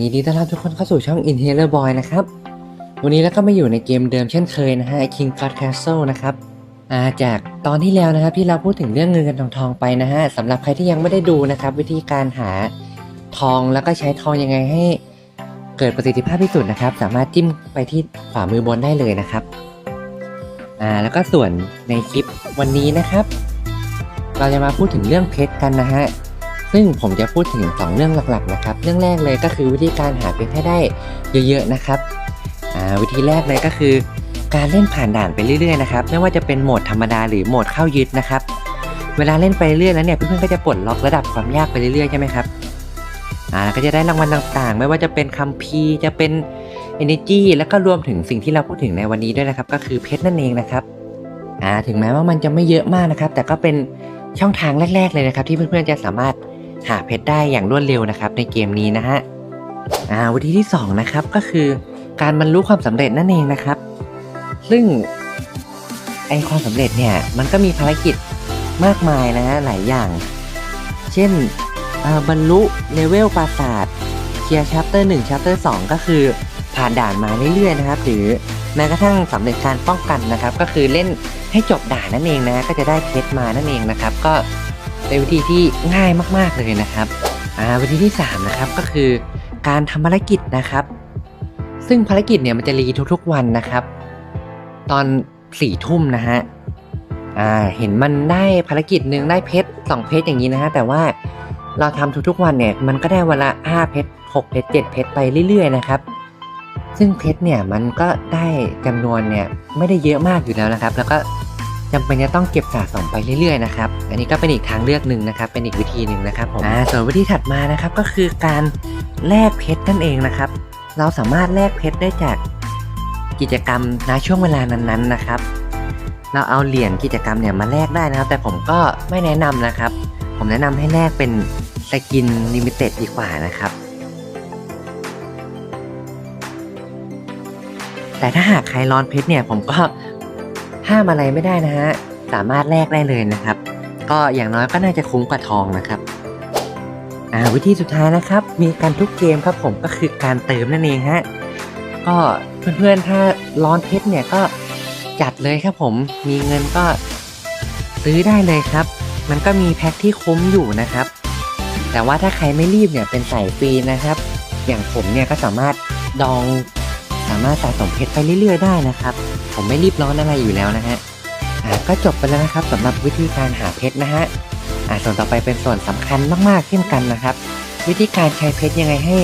ยินดีต้อนรับทุกคนเข้าสู่ช่อง Inhaler Boy นะครับ วันนี้แล้วก็มาอยู่ในเกมเดิมเช่นเคยนะฮะ King God Castle นะครับาจากตอนที่แล้วนะครับที่เราพูดถึงเรื่องเงินกันทองทองไปนะฮะสำหรับใครที่ยังไม่ได้ดูนะครับ วิธีการหาทองแล้วก็ใช้ทองยังไงให้เกิดประสิทธิภาพที่สุดนะครับ สามารถจิ้มไปที่ขวามือบนได้เลยนะครับอ่าแล้วก็ส่วนในคลิปวันนี้นะครับ เราจะมาพูดถึงเรื่องเพชรกันนะฮะ ซึ่งผมจะพูดถึง 2 เรื่องหลักๆนะครับ เรื่องแรกเลยก็คือวิธีการหาเพชรให้ได้เยอะๆนะครับวิธีแรกเลยก็คือ การเล่นผ่านด่านไปเรื่อยๆนะครับไม่ว่าจะเป็นโหมดธรรมดาหรือโหมดเข้ายึดนะครับ เวลาเล่นไปเรื่อยๆแล้วเนี่ยเพื่อนๆก็จะปลดล็อกระดับความยากไปเรื่อยๆใช่ไหมครับอ่าก็จะได้รางวัลต่างๆ ไม่ว่าจะเป็นคัมภีร์จะเป็น energy แล้วก็รวมถึงสิ่งที่เราพูดถึงในวันนี้ด้วยนะครับ ก็คือเพชรนั่นเองนะครับอ่าถึงแม้ว่ามันจะไม่เยอะมากนะครับ แต่ก็เป็นช่องทางแรก ๆเลยนะครับ ที่เพื่อนๆจะสามารถ หาเพชรได้อย่างรวดเร็วนะครับในเกมนี้นะฮะอ่าวิธีที่สองนะครับก็คือการบรรลุความสำเร็จนั่นเองนะครับ ซึ่งไอความสำเร็จเนี่ยมันก็มีภารกิจมากมายนะฮะหลายอย่าง เช่นบรรลุเลเวลปราสาทเคลียร์ชัปเตอร์1ชัปเตอร์2ก็คือผ่านด่านมาเรื่อยๆนะครับ หรือแม้กระทั่งสำเร็จการป้องกันนะครับ ก็คือเล่นให้จบด่านนั่นเองนะก็จะได้เพชรมานั่นเองนะครับ ก็ เป็นวิธีที่ง่ายมาก ๆเลยนะครับอ่าวิธีที่สามนะครับก็คือการทำภารกิจนะครับ ซึ่งภารกิจเนี่ยมันจะรีทุกๆวันนะครับ ตอนสี่ทุ่มนะฮะอ่าเห็นมันได้ภารกิจหนึ่งได้เพชรสองเพชรอย่างนี้นะฮะแต่ว่าเราทำทุกๆวันเนี่ยมันก็ได้วันละห้าเพชรหกเพชรเจ็ดเพชรไปเรื่อยๆนะครับ ซึ่งเพชรเนี่ยมันก็ได้จำนวนเนี่ยไม่ได้เยอะมากอยู่แล้วนะครับ แล้วก็ จำเป็นจะต้องเก็บสะสมไปเรื่อยๆนะครับ อันนี้ก็เป็นอีกทางเลือกหนึ่งนะครับ เป็นอีกวิธีหนึ่งนะครับผมอ่าส่วนวิธีถัดมานะครับก็คือการแลกเพชรนั่นเองนะครับ เราสามารถแลกเพชรได้จากกิจกรรมณช่วงเวลานั้นๆนะครับ เราเอาเหรียญกิจกรรมเนี่ยมาแลกได้นะครับ แต่ผมก็ไม่แนะนำนะครับ ผมแนะนำให้แลกเป็นสกินลิมิเต็ดดีกว่านะครับแต่ถ้าหากใครร้อนเพชรเนี่ยผมก็ ห้ามอะไรไม่ได้นะฮะ สามารถแลกได้เลยนะครับ ก็อย่างน้อยก็น่าจะคุ้มกว่าทองนะครับอ่าวิธีสุดท้ายนะครับ มีการทุกเกมครับผมก็คือการเติมนั่นเองฮะก็เพื่อนๆถ้าร้อนเพชรเนี่ยก็จัดเลยครับผมมีเงินก็ซื้อได้เลยครับ มันก็มีแพ็คที่คุ้มอยู่นะครับ แต่ว่าถ้าใครไม่รีบเนี่ยเป็นสายฟรีนะครับ อย่างผมเนี่ยก็สามารถดองสามารถสะสมเพชรไปเรื่อยๆได้นะครับ ผมไม่รีบร้อนอะไรอยู่แล้วนะฮะอ่าก็จบไปแล้วนะครับสำหรับวิธีการหาเพชรนะฮะอ่าส่วนต่อไปเป็นส่วนสำคัญมากๆเช่นกันนะครับ วิธีการใช้เพชรยังไงให้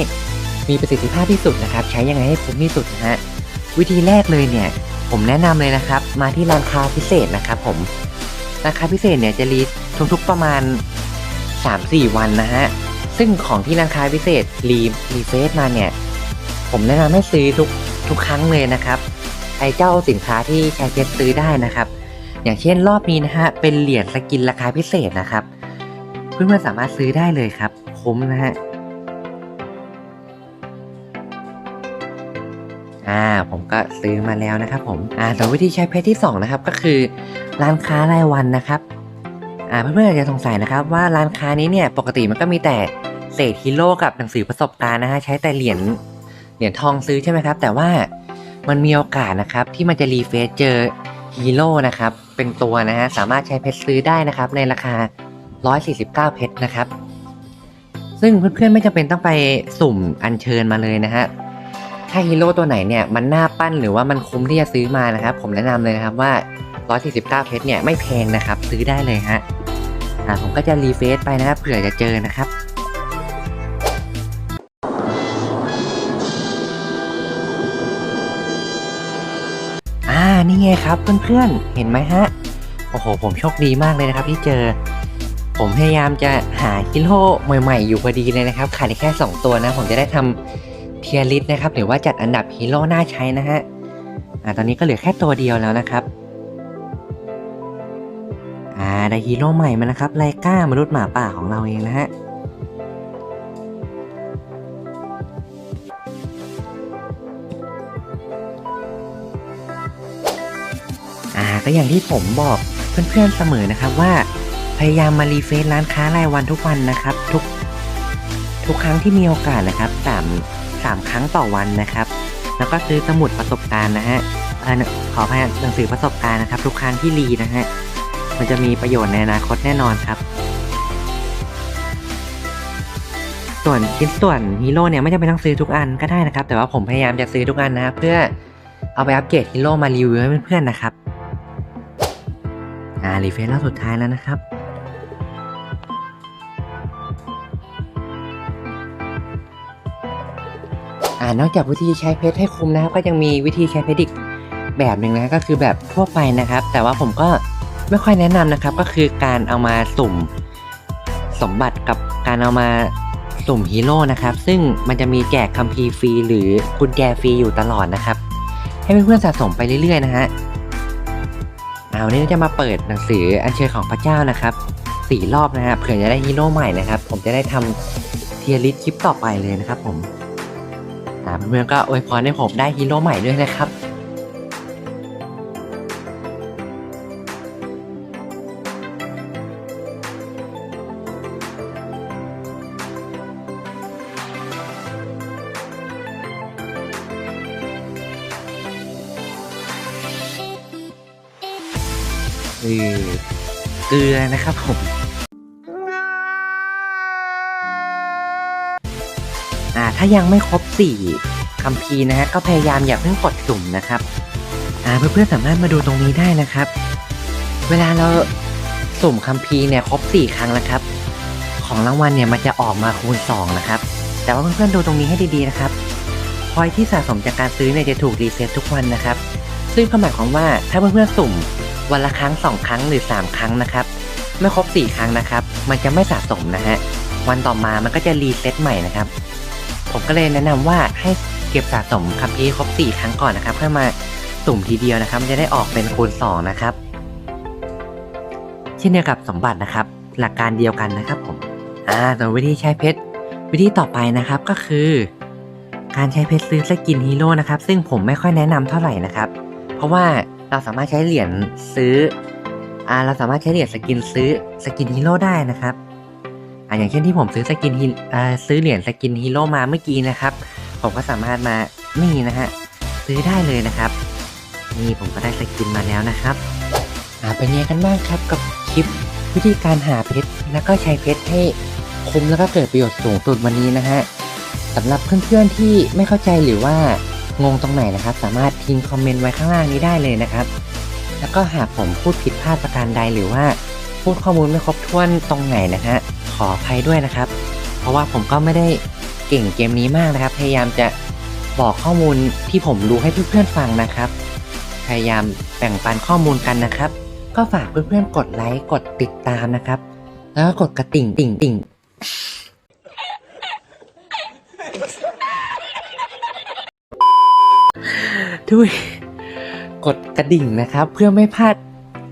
มีประสิทธิภาพที่สุดนะครับ ใช้ยังไงให้คุ้มที่สุดนะฮะวิธีแรกเลยเนี่ยผมแนะนำเลยนะครับ มาที่ร้านค้าพิเศษนะครับผมราคาพิเศษเนี่ยจะรีทุกๆประมาณ 3-4 วันนะฮะซึ่งของที่ร้านค้าพิเศษรีรีเฟซมาเนี่ยผมแนะนำให้ซื้อทุกทุกครั้งเลยนะครับ ไอเจ้าสินค้าที่ใช้เพชรซื้อได้นะครับ อย่างเช่นรอบนี้นะฮะเป็นเหรียญสกินราคาพิเศษนะครับ เพื่อนๆสามารถซื้อได้เลยครับคุ้มนะฮะอ่าผมก็ซื้อมาแล้วนะครับผมอ่าส่วนวิธีใช้เพชรที่ 2 นะครับ ก็คือร้านค้ารายวันนะครับอ่าเพื่อนๆอาจจะสงสัยนะครับ ว่าร้านค้านี้เนี่ยปกติมันก็มีแต่เศษฮีโร่กับหนังสือประสบการณ์นะฮะใช้แต่เหรียญเหรียญทองซื้อใช่ไหมครับ แต่ว่า มันมีโอกาสนะครับที่มันจะรีเฟซเจอฮีโร่นะครับเป็นตัวนะฮะสามารถใช้เพชรซื้อได้นะครับในราคา 149 เพชรนะครับ ซึ่งเพื่อนๆไม่จำเป็นต้องไปสุ่มอัญเชิญมาเลยนะฮะถ้าฮีโร่ตัวไหนเนี่ยมันน่าปั้นหรือว่ามันคุ้มที่จะซื้อมานะครับ ผมแนะนำเลยนะครับว่า 149 เพชรเนี่ยไม่แพงนะครับ ซื้อได้เลยฮะอ่าผมก็จะรีเฟซไปนะครับเผื่อจะเจอนะครับ นี่ไงครับเพื่อนๆ เห็นไหมฮะ โอ้โห ผมโชคดีมากเลยนะครับที่เจอ ผมพยายามจะหาฮีโร่ใหม่ๆ อยู่พอดีเลยนะครับขาดแค่ 2 ตัวนะ ผมจะได้ทำเทียริสนะครับ หรือว่าจัดอันดับฮีโร่น่าใช้นะฮะ อ่า ตอนนี้ก็เหลือแค่ตัวเดียวแล้วนะครับ อ่า ได้ฮีโร่ใหม่มานะครับไลก้ามนุษย์หมาป่าของเราเองนะฮะ อ่าก็อย่างที่ผมบอกเพื่อนๆเสมอนะครับว่า พยายามมารีเฟซร้านค้ารายวันทุกวันนะครับ ทุกทุกครั้งที่มีโอกาสนะครับสามสามครั้งต่อวันนะครับ แล้วก็ซื้อสมุดประสบการณ์นะฮะขออภัยหนังสือประสบการณ์นะครับ ทุกครั้งที่รีนะฮะมันจะมีประโยชน์ในอนาคตแน่นอนครับ ส่วนชิ้นส่วนฮีโร่เนี่ยไม่จำเป็นต้องซื้อทุกอันก็ได้นะครับ แต่ว่าผมพยายามจะซื้อทุกอันนะครับเพื่อเอาไปอัปเกรดฮีโร่มารีวิวให้เพื่อนๆนะครับ อ่ารีเฟซรอบสุดท้ายแล้วนะครับ อ่านอกจากวิธีใช้เพชรให้คุ้มนะครับก็ยังมีวิธีใช้เพชรอีกแบบหนึ่งนะก็คือแบบทั่วไปนะครับ แต่ว่าผมก็ไม่ค่อยแนะนำนะครับ ก็คือการเอามาสุ่มสมบัติกับการเอามาสุ่มฮีโร่นะครับ ซึ่งมันจะมีแจกคัมภีร์ฟรีหรือกุญแจฟรีอยู่ตลอดนะครับ ให้เพื่อนๆสะสมไปเรื่อยๆนะฮะ เอาวันนี้เราจะมาเปิดหนังสืออัญเชิญของพระเจ้านะครับสี่รอบนะครับเผื่อจะได้ฮีโร่ใหม่นะครับ ผมจะได้ทำเทียริสคลิปต่อไปเลยนะครับ ผมเพื่อนๆก็อวยพรให้ผมได้ฮีโร่ใหม่ด้วยนะครับ คือเกลือนะครับผมอ่าถ้ายังไม่ครบ4คัมภีร์นะฮะก็พยายามอย่าเพิ่งกดสุ่มนะครับอ่าเพื่อนๆสามารถมาดูตรงนี้ได้นะครับ เวลาเราสุ่มคัมภีร์เนี่ยครบ 4 ครั้งแล้วครับ ของรางวัลเนี่ยมันจะออกมาคูณ 2 นะครับ แต่ว่าเพื่อนๆดูตรงนี้ให้ดีๆนะครับพอยที่สะสมจากการซื้อเนี่ยจะถูกรีเซ็ตทุกวันนะครับ ซึ่งก็หมายความว่าถ้าเพื่อนๆสุ่ม วันละครั้ง 2 ครั้งหรือ 3 ครั้งนะครับไม่ครบ 4 ครั้งนะครับ มันจะไม่สะสมนะฮะ วันต่อมามันก็จะรีเซ็ตใหม่นะครับ ผมก็เลยแนะนำว่าให้เก็บสะสมคัมภีร์ครบ 4 ครั้งก่อนนะครับเพื่อมาสุ่มทีเดียวนะครับมันจะได้ออกเป็นคูณ 2 นะครับ เช่นเดียวกับสมบัตินะครับ หลักการเดียวกันนะครับผม อ่าส่วนวิธีใช้เพชรวิธีต่อไปนะครับก็คือ การใช้เพชรซื้อสกินฮีโร่นะครับ ซึ่งผมไม่ค่อยแนะนำเท่าไหร่นะครับ เพราะว่า เราสามารถใช้เหรียญซื้ออ่าเราสามารถใช้เหรียญสกินซื้อสกินฮีโร่ได้นะครับอ่าอย่างเช่นที่ผมซื้อสกินฮีอ่าซื้อเหรียญสกินฮีโร่มาเมื่อกี้นะครับ ผมก็สามารถมานี่นะฮะซื้อได้เลยนะครับ นี่ผมก็ได้สกินมาแล้วนะครับอ่าเป็นยังไงกันบ้างครับกับคลิปวิธีการหาเพชรแล้วก็ใช้เพชรให้คุ้มแล้วก็เกิดประโยชน์สูงสุดวันนี้นะฮะสำหรับเพื่อนๆที่ไม่เข้าใจหรือว่า งงตรงไหนนะครับ สามารถทิ้งคอมเมนต์ไว้ข้างล่างนี้ได้เลยนะครับ แล้วก็หากผมพูดผิดพลาดประการใดหรือว่า พูดข้อมูลไม่ครบถ้วนตรงไหนนะฮะขออภัยด้วยนะครับ เพราะว่าผมก็ไม่ได้เก่งเกมนี้มากนะครับ พยายามจะบอกข้อมูลที่ผมรู้ให้เพื่อนๆฟังนะครับ พยายามแบ่งปันข้อมูลกันนะครับ ก็ฝากเพื่อนๆกดไลค์กดติดตามนะครับ แล้วก็กดกระติ่งติ่งติ่ง ด้วยกดกระดิ่งนะครับ เพื่อไม่พลาด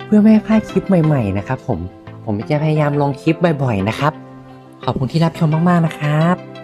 เพื่อไม่พลาดคลิปใหม่ ๆ นะครับ ผมผมจะพยายามลงคลิปบ่อย ๆ นะครับ ขอบคุณที่รับชมมากๆนะครับ